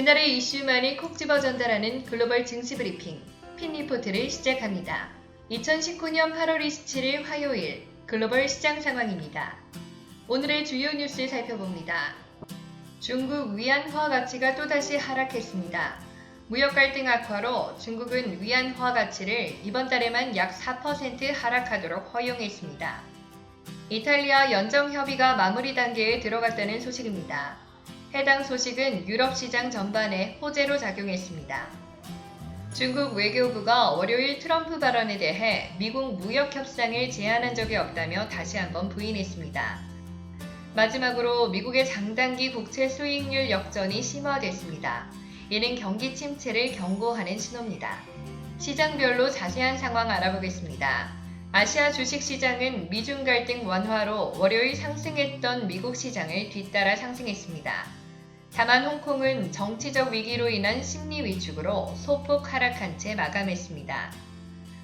그날의 이슈만을 콕 집어 전달하는 글로벌 증시 브리핑 핀리포트를 시작합니다. 2019년 8월 27일 화요일 글로벌 시장 상황입니다. 오늘의 주요 뉴스 살펴봅니다. 중국 위안화 가치가 또다시 하락했습니다. 무역 갈등 악화로 중국은 위안화 가치를 이번 달에만 약 4% 하락하도록 허용했습니다. 이탈리아 연정 협의가 마무리 단계에 들어갔다는 소식입니다. 해당 소식은 유럽 시장 전반에 호재로 작용했습니다. 중국 외교부가 월요일 트럼프 발언에 대해 미국 무역 협상을 제안한 적이 없다며 다시 한번 부인했습니다. 마지막으로 미국의 장단기 국채 수익률 역전이 심화됐습니다. 이는 경기 침체를 경고하는 신호입니다. 시장별로 자세한 상황 알아보겠습니다. 아시아 주식 시장은 미중 갈등 완화로 월요일 상승했던 미국 시장을 뒤따라 상승했습니다. 다만 홍콩은 정치적 위기로 인한 심리 위축으로 소폭 하락한 채 마감했습니다.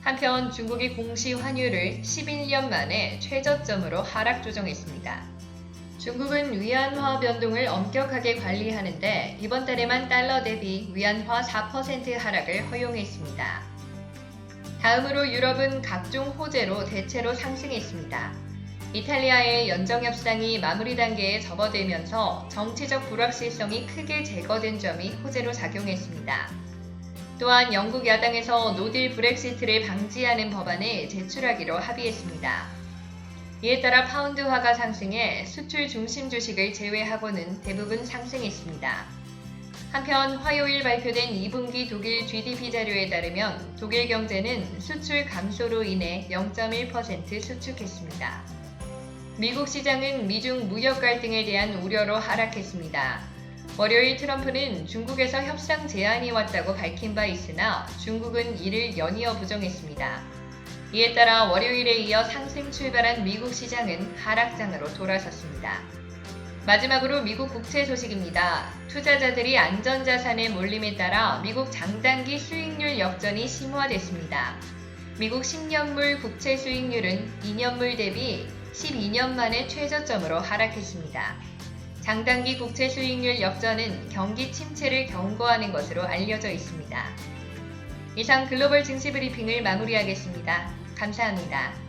한편 중국이 공시 환율을 11년 만에 최저점으로 하락 조정했습니다. 중국은 위안화 변동을 엄격하게 관리하는데 이번 달에만 달러 대비 위안화 4% 하락을 허용했습니다. 다음으로 유럽은 각종 호재로 대체로 상승했습니다. 이탈리아의 연정 협상이 마무리 단계에 접어들면서 정치적 불확실성이 크게 제거된 점이 호재로 작용했습니다. 또한 영국 야당에서 노딜 브렉시트를 방지하는 법안을 제출하기로 합의했습니다. 이에 따라 파운드화가 상승해 수출 중심 주식을 제외하고는 대부분 상승했습니다. 한편 화요일 발표된 2분기 독일 GDP 자료에 따르면 독일 경제는 수출 감소로 인해 0.1% 수축했습니다. 미국 시장은 미중 무역 갈등에 대한 우려로 하락했습니다. 월요일 트럼프는 중국에서 협상 제안이 왔다고 밝힌 바 있으나 중국은 이를 연이어 부정했습니다. 이에 따라 월요일에 이어 상승 출발한 미국 시장은 하락장으로 돌아섰습니다. 마지막으로 미국 국채 소식입니다. 투자자들이 안전자산의 몰림에 따라 미국 장단기 수익률 역전이 심화됐습니다. 미국 10년물 국채 수익률은 2년물 대비 12년 만에 최저점으로 하락했습니다. 장단기 국채 수익률 역전은 경기 침체를 경고하는 것으로 알려져 있습니다. 이상 글로벌 증시 브리핑을 마무리하겠습니다. 감사합니다.